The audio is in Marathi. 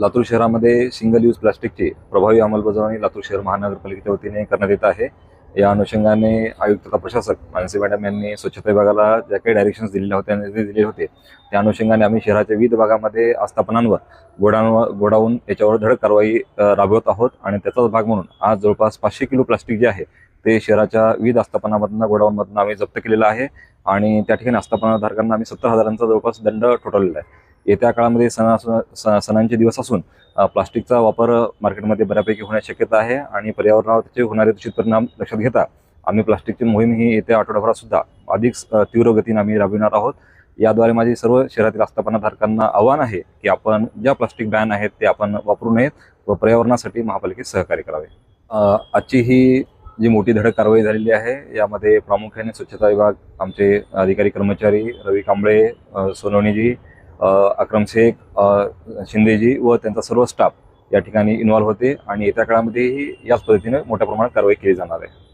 लातूर शहरामध्ये सिंगल यूज प्लास्टिकची प्रभावी अंमलबजावणी लातूर शहर महानगरपालिकेच्या वतीने करण्यात येत आहे. या अनुषंगाने आयुक्त तथा प्रशासक मानसी मॅडम यांनी स्वच्छता विभागाला ज्या काही डायरेक्शन्स दिलेल्या होत्या ते दिले होते. त्या अनुषंगाने आम्ही शहराच्या विविध भागामध्ये आस्थापनांवर गोडाऊन गोडाऊन याच्यावर धडक कारवाई राबवत आहोत आणि त्याचाच भाग म्हणून आज जवळपास पाचशे किलो प्लास्टिक जे आहे ते शहराच्या विविध आस्थापनामधनं गोडाऊनमधून आम्ही जप्त केलेलं आहे. आणि त्या ठिकाणी आस्थापनाधारकांना आम्ही सत्तर हजारांचा जवळपास दंड ठोठवलेला आहे. येत्या काळामध्ये सणा स- सणांचे दिवस असून प्लास्टिकचा वापर मार्केटमध्ये बऱ्यापैकी होण्याची शक्यता आहे आणि पर्यावरणावर त्याचे होणारे दूषित परिणाम लक्षात घेता आम्ही प्लास्टिकची मोहीम ही येत्या आठवड्याभरात सुद्धा अधिक तीव्र गतीने आम्ही राबविणार आहोत. याद्वारे माझी सर्व शहरातील आस्थापनाधारकांना आव्हान आहे की आपण ज्या प्लास्टिक बॅन आहेत ते आपण वापरू नयेत व पर्यावरणासाठी महापालिकेत सहकार्य करावे. आजची ही जी मोठी धडक कारवाई झालेली आहे यामध्ये प्रामुख्याने स्वच्छता विभाग आमचे अधिकारी कर्मचारी रवी कांबळे सोनवणीजी अक्रम शेख शिंदेजी व त्यांचा सर्व स्टाफ या ठिकाणी इन्व्हॉल्व्ह होते आणि येत्या काळामध्येही याच पद्धतीने मोठ्या प्रमाणात कारवाई केली जाणार आहे.